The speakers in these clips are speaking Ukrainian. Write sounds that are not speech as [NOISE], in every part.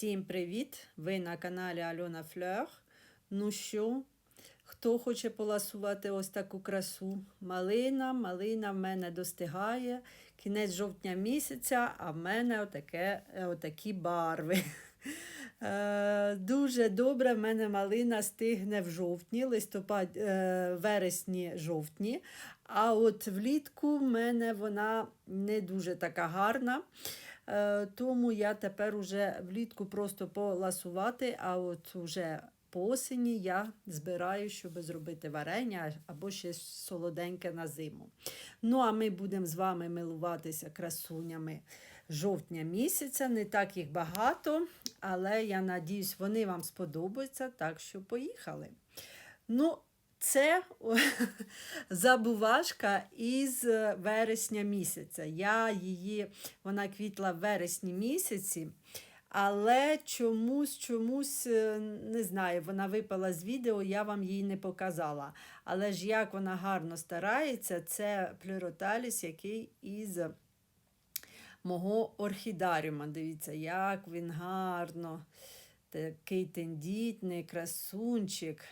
Всім привіт! Ви на каналі Альона Флер. Ну що, хто хоче поласувати ось таку красу? Малина, малина в мене достигає. Кінець жовтня місяця, а в мене отаке, е, отакі барви. [LAUGHS] Е, Дуже добре в мене малина стигне в жовтні, листопад, е, вересні, жовтні. А от влітку в мене вона не дуже така гарна. Е, Тому я тепер уже влітку просто поласувати, а от уже по осені я збираю, щоб зробити варення або ще солоденьке на зиму. Ну, а ми будемо з вами милуватися красунями жовтня місяця. Не так їх багато, але я надіюсь, вони вам сподобаються, так що поїхали. Ну, це [LAUGHS] забувашка із вересня місяця. Я її, вона квітла в вересні місяці, але чомусь, чомусь, е, не знаю, вона випала з відео, я вам її не показала. Але ж як вона гарно старається, це плюроталіс, який із мого орхідаріума. Дивіться, як він гарно, такий тендітний красунчик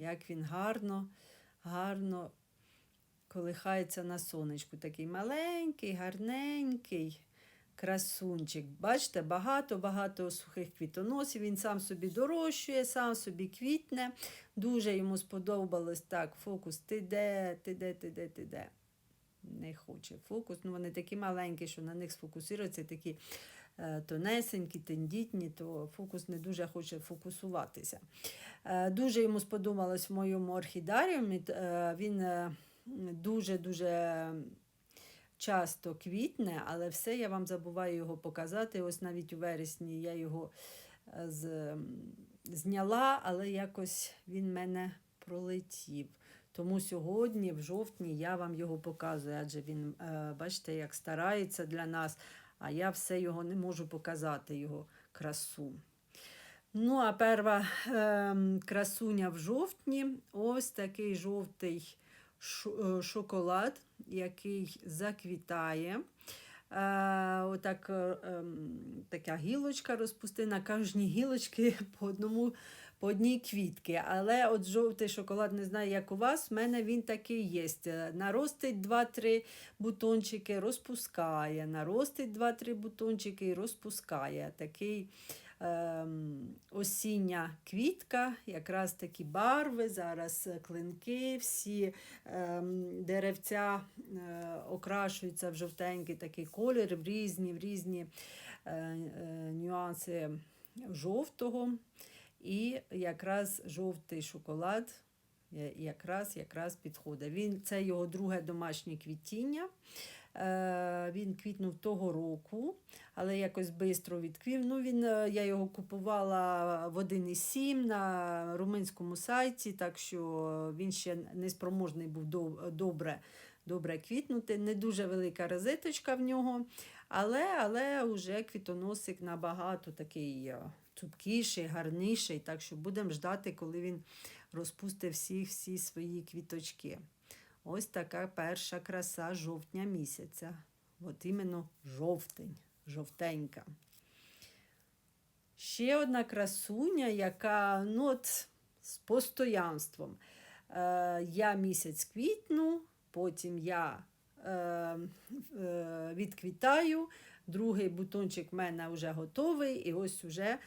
як він гарно, гарно колихається на сонечку. Такий маленький, гарненький красунчик. Бачите, багато-багато сухих квітоносів. Він сам собі дорощує, сам собі квітне. Дуже йому сподобалось так. Фокус, ти де, ти де, ти де, ти де. Не хоче фокус. Ну, Вони такі маленькі, що на них сфокусуються, такі тонесенькі, тендітні, то фокус не дуже хоче фокусуватися. Е, Дуже йому сподобалось в моєму орхідаріумі. Е, Він е, дуже-дуже часто квітне, але все я вам забуваю його показати. Ось навіть у вересні я його е, з, зняла, але якось він мене пролетів. Тому сьогодні, в жовтні, я вам його показую, адже він, е, бачите, як старається для нас, а я все його не можу показати, його красу. Ну, а перша е, красуня в жовтні ось такий жовтий е, шоколад, який заквітає. Е, отак, е, ем, така гілочка розпустина, на кожній гілочці [LAUGHS] по одному, по одній квітки. Але от жовтий шоколад, не знаю, як у вас, в мене він такий є. Наростить 2-3 бутончики, розпускає, наростить 2-3 бутончики і розпускає. Такий ем, осіння квітка, якраз такі барви, зараз клинки, всі ем, деревця е, окрашуються в жовтенький такий колір, в різні, в різні е, е, нюанси жовтого. І якраз жовтий шоколад якраз, якраз підходить. Він, це його друге домашнє квітіння. Е, він квітнув того року, але якось швидко відквів. Ну, він, е, я його купувала в 1,7 на румунському сайті, так що він ще не спроможний був добре, добре квітнути. Не дуже велика розеточка в нього, але, але вже квітоносик набагато такий е, цупкіший, гарніший. Так що будемо ждати, коли він розпустить всі, всі свої квіточки. Ось така перша краса жовтня місяця. От іменно жовтень, жовтенька. Ще одна красуня, яка ну, от, з постоянством. Е, я місяць квітну, потім я е, е, відквітаю, другий бутончик в мене вже готовий, і ось вже е,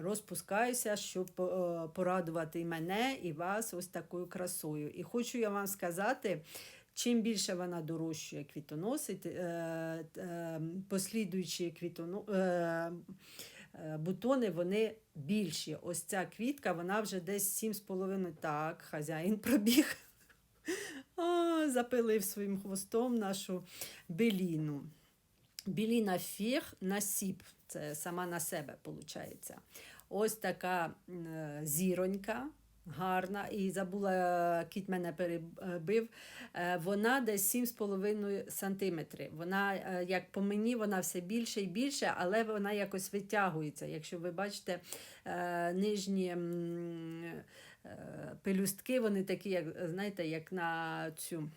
розпускаюся, щоб е, порадувати мене, і вас ось такою красою. І хочу я вам сказати, чим більше вона дорожчує квітоносить, е, е, послідуючі квітоно, е, е, бутони вони більші. Ось ця квітка, вона вже десь 7,5. Так, хазяїн пробіг. [LAUGHS] О, запилив своїм хвостом нашу беліну. Біліна на сіп. Це сама на себе виходить. Ось така е, зіронька. Гарна, і забула, е, кіт мене перебив. Е, Вона десь 7,5 см. Вона, як по мені, вона все більше і більше, але вона якось витягується. Якщо ви бачите нижні пелюстки, вони такі, як знаєте, як на цю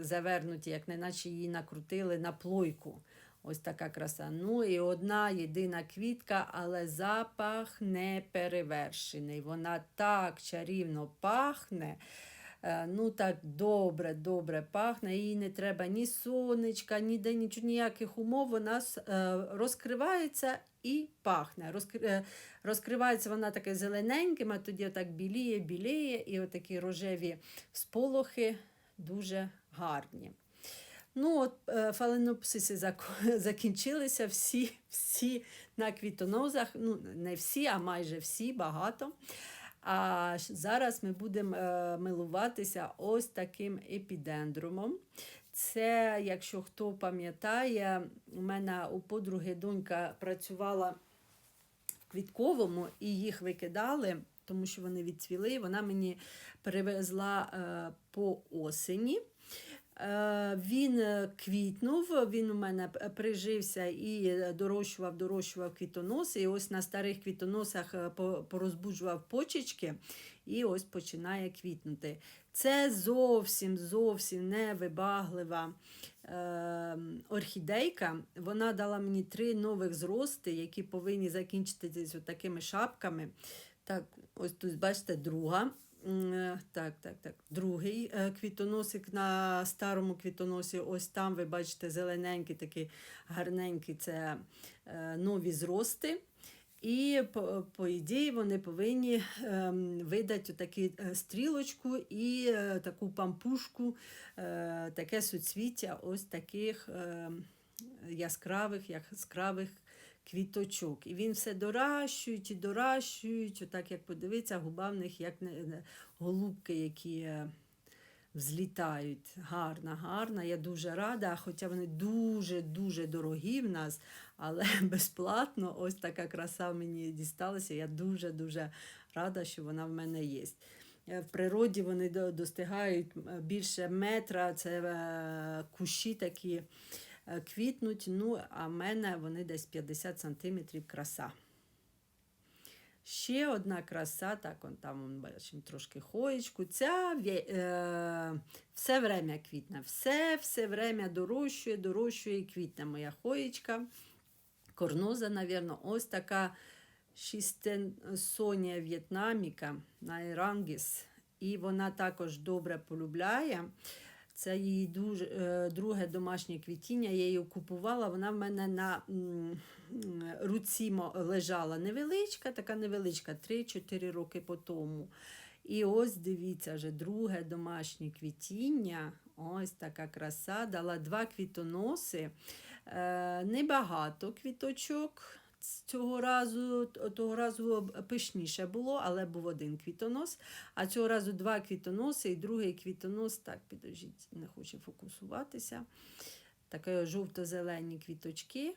завернуті, як неначе її накрутили на плойку. Ось така краса. Ну і одна єдина квітка, але запах не перевершений. Вона так чарівно пахне. Е, Ну, так добре, добре пахне. Їй не треба ні сонечка, ніде нічого, ніяких умов. Вона е, розкривається і пахне. Е, Розкривається вона таке зелененьким, а тоді отак біліє, біліє, і отакі рожеві сполохи дуже гарні. Ну, от е, фаленопсиси [LAUGHS] закінчилися всі, всі на квітонозах. Ну, не всі, а майже всі, багато. А зараз ми будемо е, милуватися ось таким епідендромом. Це, якщо хто пам'ятає, у мене у подруги донька працювала в квітковому і їх викидали, тому що вони відцвіли. Вона мені привезла е, по осені. Е, Він е, квітнув, він у мене прижився і е, дорощував, дорощував квітоноси. І ось на старих квітоносах порозбуджував почечки, і ось починає квітнути. Це зовсім зовсім невибаглива е, орхідейка. Вона дала мені три нових зрости, які повинні закінчитися такими шапками. Так, ось тут, бачите, друга. Е, Так, так, так. Другий е, квітоносик на старому квітоносі. Ось там ви бачите зелененький, такий гарненький це е, нові зрости. І по, по ідеї вони повинні ем, видати таку стрілочку і таку пампушку, таке суцвіття ось таких ем, яскравих, яскравих квіточок. І він все доращують і доращують, отак як подивитися, губа в них як голубки, які е, взлітають. Гарна, гарна. Я дуже рада, хоча вони дуже-дуже дорогі в нас, але [LAUGHS] безплатно ось така краса мені дісталася. Я дуже-дуже рада, що вона в мене є. Е, В природі вони достигають більше метра, це е, кущі такі квітнуть, ну, а в мене вони десь 50 сантиметрів краса. Ще одна краса, так, он там бачимо трошки хоєчку. Ця е, все время квітне, все, все время дорощує, дорощує і квітне моя хоєчка. Корноза, навірно, ось така шістенсонія в'єтнаміка Найрангіс. І вона також добре полюбляє. Це її дуже, е, друге домашнє квітіння. Я її купувала. Вона в мене на руці лежала невеличка, така невеличка, 3-4 роки по тому. І ось дивіться, вже друге домашнє квітіння. Ось така краса. Дала два квітоноси. Е, небагато квіточок. Цього разу, того разу пишніше було, але був один квітонос. А цього разу два квітоноси і другий квітонос, так, підождіть, не хоче фокусуватися. Такі жовто-зелені квіточки.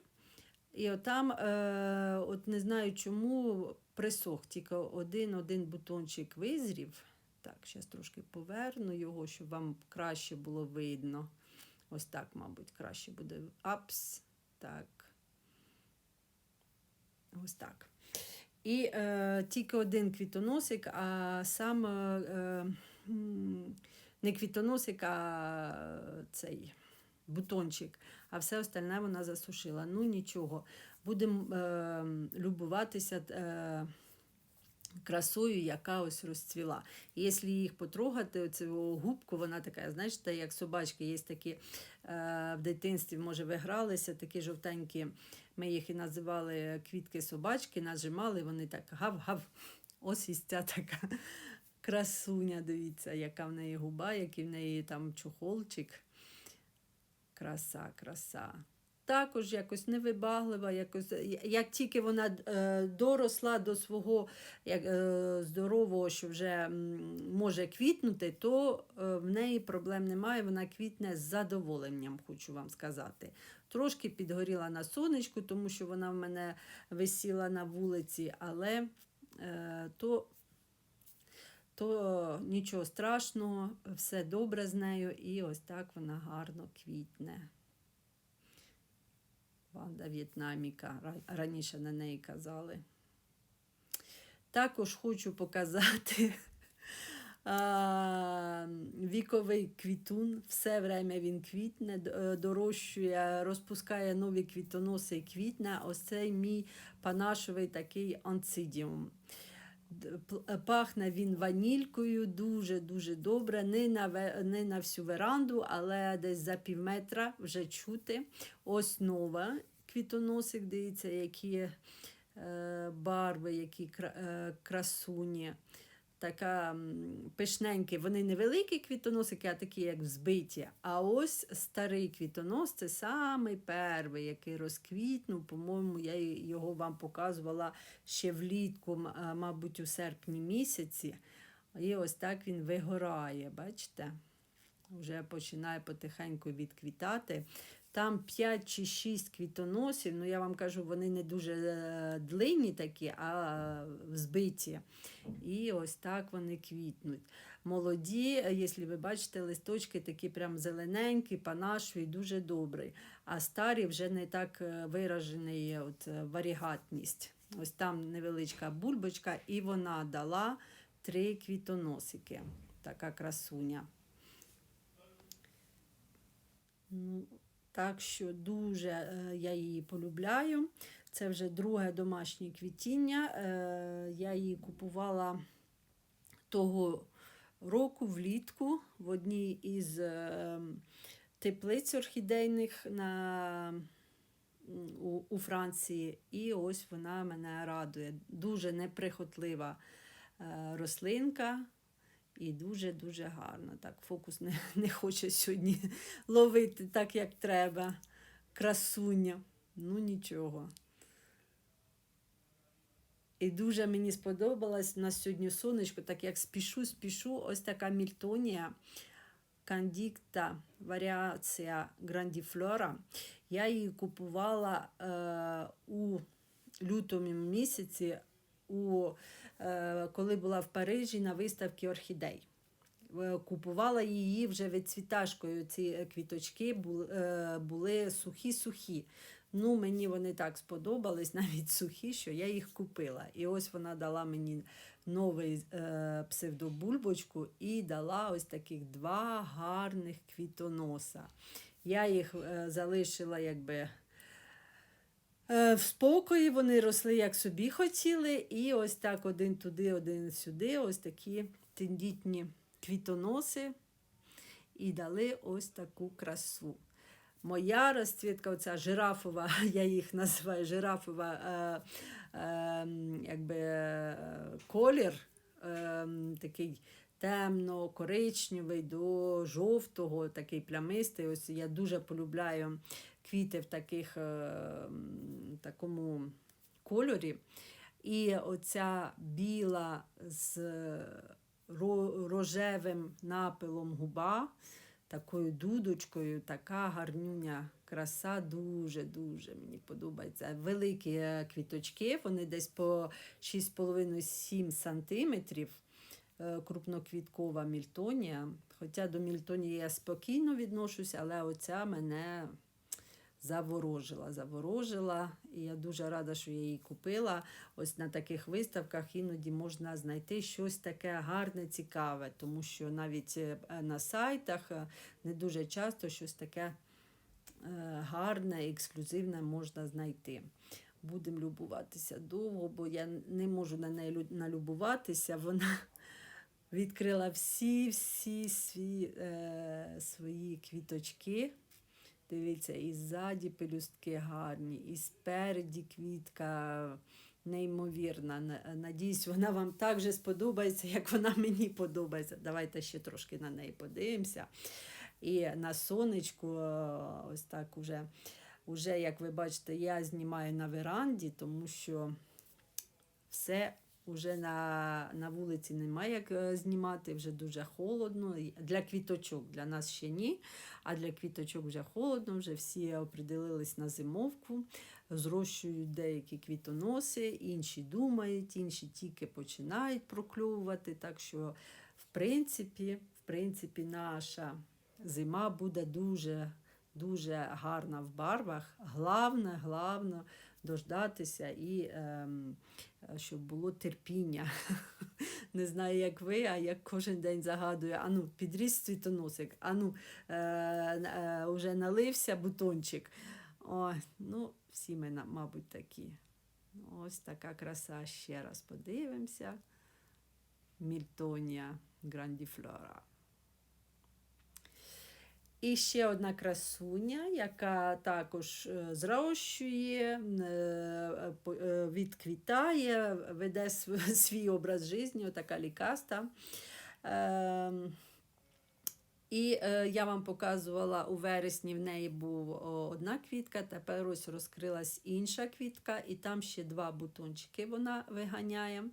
І отам, е, от не знаю чому, присох, тільки один-один бутончик визрів. Так, зараз трошки поверну його, щоб вам краще було видно. Ось так, мабуть, краще буде. Апс. Так. Ось так. І е, тільки один квітоносик, а сам е, е, не квітоносик, а цей бутончик, а все остальне вона засушила. Ну нічого. Будемо е, любуватися е, красою, яка ось розцвіла. Якщо їх потрогати, оцю губку, вона така, знаєте, як собачки, є такі е, в дитинстві, може, ви гралися, такі жовтенькі. Ми їх і називали квітки-собачки, нажимали, вони так гав-гав. Ось і ця така красуня, дивіться, яка в неї губа, який в неї там чухолчик. Краса, краса. Також якось невибаглива, якось, як тільки вона е, доросла до свого як, е, здорового, що вже може квітнути, то е, в неї проблем немає, вона квітне з задоволенням, хочу вам сказати. Трошки підгоріла на сонечку, тому що вона в мене висіла на вулиці, але то, то нічого страшного, все добре з нею, і ось так вона гарно квітне. Ванда В'єтнаміка, раніше на неї казали. Також хочу показати [LAUGHS] віковий квітун, все время він квітне, е, дорощує, розпускає нові квітоноси і квітне. Ось цей мій панашовий такий анцидіум. Е, Пахне він ванількою дуже-дуже добре. Не на, не на всю веранду, але десь за пів метра вже чути. Ось нова квітоносик, дивіться, які е, барви, які е, красуні. Така пишненькі, вони невеликі квітоносики, а такі, як взбиті. А ось старий квітонос це самий перший, який розквітнув. По-моєму, я його вам показувала ще влітку, мабуть, у серпні місяці. І ось так він вигорає, бачите? Вже починає потихеньку відквітати. Там 5 чи 6 квітоносів, ну я вам кажу, вони не дуже е, длинні такі, а взбиті. І ось так вони квітнуть. Молоді, якщо ви бачите, листочки такі прям зелененькі, панашові, дуже добрі. А старі вже не так е, виражений от, е, варігатність. Ось там невеличка бульбочка, і вона дала три квітоносики. Така красуня. Ну, так що дуже е, я її полюбляю. Це вже друге домашнє квітіння. Е, я її купувала того року влітку в одній із е, теплиць орхідейних на, у, у Франції. І ось вона мене радує. Дуже неприхотлива рослинка. І дуже-дуже гарно. Так, фокус не, [LAUGHS] не хоче сьогодні ловити так, як треба. Красуня. Ну нічого. І дуже мені сподобалось на сьогодні сонечко, так як спішу, спішу, ось така мільтонія, кандікта, варіація грандіфлора. Я її купувала е, у лютому місяці, у, е, коли була в Парижі на виставці орхідей. Е, Купувала її вже відцвіташкою. Ці е, квіточки були сухі-сухі. Ну, мені вони так сподобались, [LAUGHS] навіть сухі, що я їх купила. І ось вона дала мені новий е, псевдобульбочку і дала ось таких два гарних квітоноса. Я їх е, залишила якби. Е, В спокої вони росли, як собі хотіли, і ось так один туди, один сюди, ось такі тендітні квітоноси, і дали ось таку красу. Моя розцвітка, оця жирафова, [LAUGHS] я їх називаю жирафова е, е, якби, колір, е, такий темно-коричневий до жовтого, такий плямистий. Ось я дуже полюбляю квіти в таких, е, такому кольорі. І оця біла з рожевим напилом губа, такою дудочкою, така гарнюня, краса дуже-дуже мені подобається. Великі е, квіточки, вони десь по 6,5-7 сантиметрів. Е, Крупноквіткова мільтонія. Хоча до мільтонії я спокійно відношуся, але оця мене заворожила, заворожила. І я дуже рада, що я її купила. Ось на таких виставках іноді можна знайти щось таке гарне, цікаве, тому що навіть е, на сайтах е, не дуже часто щось таке гарне, ексклюзивне можна знайти. Будемо любуватися довго, бо я не можу на неї налюбуватися. Вона відкрила всі, всі сві, е, свої квіточки. Дивіться, і ззаді пелюстки гарні, і спереді квітка неймовірна. Надіюсь, вона вам так же сподобається, як вона мені подобається. Давайте ще трошки на неї подивимося. І на сонечку, ось так уже, уже, як ви бачите, я знімаю на веранді, тому що все вже на, на вулиці немає як е, знімати, вже дуже холодно. Для квіточок, для нас ще ні. А для квіточок вже холодно, вже всі определились на зимовку, зрощують деякі квітоноси, інші думають, інші тільки починають прокльовувати. Так що, в принципі, в принципі, наша зима буде дуже, дуже гарна в барвах. Главне, главне дождатися і ем, щоб було терпіння. [LAUGHS] Не знаю, як ви, а як кожен день загадую, ану, підріс цвітоносик, ану, е, е, вже налився бутончик. Ой, ну, всі ми, мабуть, такі. Ось така краса. Ще раз подивимося. Мільтонія грандіфлора. І ще одна красуня, яка також е, зрощує, е, е, відквітає, веде [LAUGHS] свій образ життя, така лікаста. Ем, І я вам показувала у вересні в неї був одна квітка, тепер ось розкрилась інша квітка, і там ще два бутончики вона виганяє.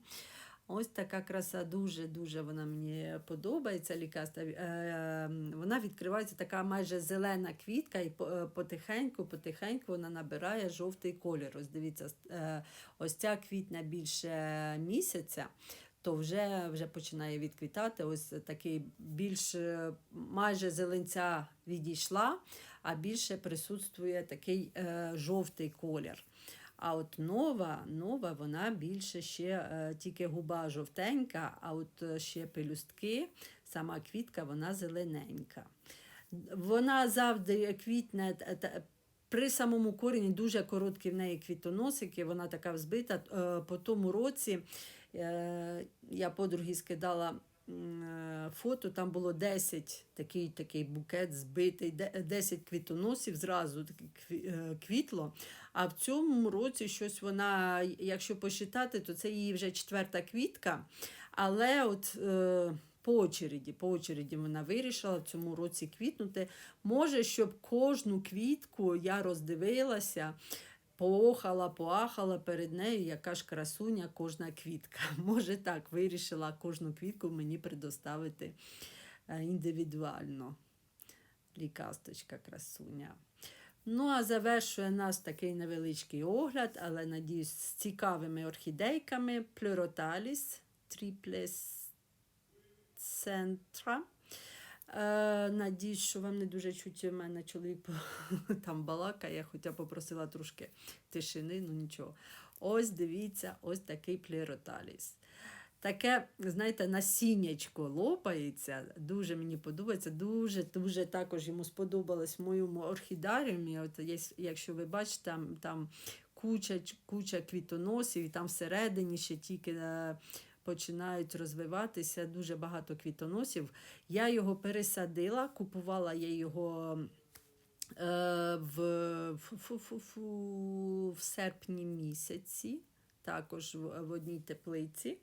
Ось така краса, дуже-дуже вона мені подобається. Лікаста. Е, вона відкривається така майже зелена квітка, і е, потихеньку, потихеньку вона набирає жовтий колір. Ось дивіться, е, ось ця квітня більше місяця. То вже, вже починає відквітати. Ось такий більш е, майже зеленця відійшла, а більше присутствує такий е, жовтий колір. А от нова, нова, вона більше ще е, тільки губа жовтенька, а от е, ще пелюстки, сама квітка, вона зелененька. Вона завжди квітне т- т- при самому корені дуже короткі в неї квітоносики, вона така взбита. Е, По тому році е, я подругі скидала е, фото, там було 10 такий, такий букет збитий, 10 квітоносів зразу кві- е, квітло. А в цьому році щось вона, якщо посчитати, то це її вже четверта квітка. Але от е, по очереді, по очереді вона вирішила в цьому році квітнути. Може, щоб кожну квітку я роздивилася, поохала, поахала перед нею, яка ж красуня кожна квітка. [LAUGHS] Може так, вирішила кожну квітку мені предоставити е, індивідуально. Лікасточка красуня. Ну, а завершує нас такий невеличкий огляд, але надіюсь, з цікавими орхідейками Pleurotalis Triples Centra. Е, надіюсь, що вам не дуже чуть у мене чоловік [LAUGHS] там балакає, хоча попросила трошки тишини, ну нічого. Ось дивіться, ось такий плероталіс. Таке, знаєте, насіннячко лопається. Дуже мені подобається. Дуже, дуже також йому сподобалось в моєму орхідаріумі. От є- якщо ви бачите, там, там куча, куча квітоносів, і там всередині ще тільки е, починають розвиватися дуже багато квітоносів. Я його пересадила, купувала я його. е, В, фу-фу-фу, в серпні місяці, також в, в одній теплиці.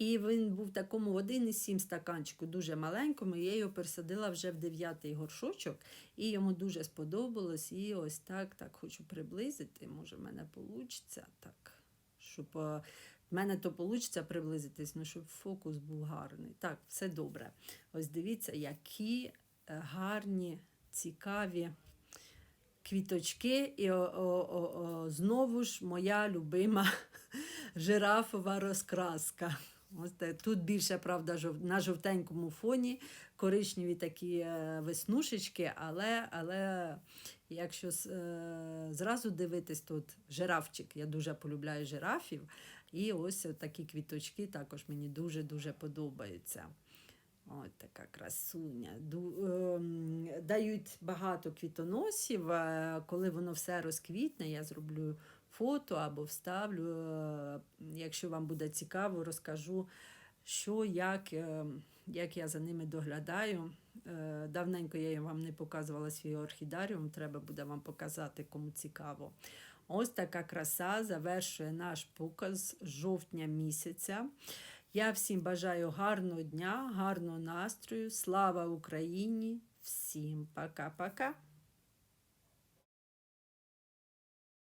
І він був в такому в 1,7 стаканчику, дуже маленькому. Я його пересадила вже в дев'ятий горшочок, і йому дуже сподобалось. І ось так, так хочу приблизити. Може, в мене вийде так, щоб е, в мене то вийде приблизитись, ну щоб фокус був гарний. Так, все добре. Ось дивіться, які е, гарні, цікаві квіточки. І знову ж моя любима [LAUGHS] жирафова розкраска. Ось тут більше, правда, на жовтенькому фоні коричневі такі е, веснушечки, але, але якщо е, зразу дивитись, тут жирафчик, я дуже полюбляю жирафів. І ось такі квіточки також мені дуже-дуже подобаються. Ось така красуня. Ем, дають багато квітоносів. е, Коли воно все розквітне, я зроблю фото або вставлю. е, Якщо вам буде цікаво, розкажу, що, як, е, як я за ними доглядаю. Е, Давненько я вам не показувала свій орхідаріум, треба буде вам показати, кому цікаво. Ось така краса завершує наш показ жовтня місяця. Я всім бажаю гарного дня, гарного настрою. Слава Україні! Всім пока-пока!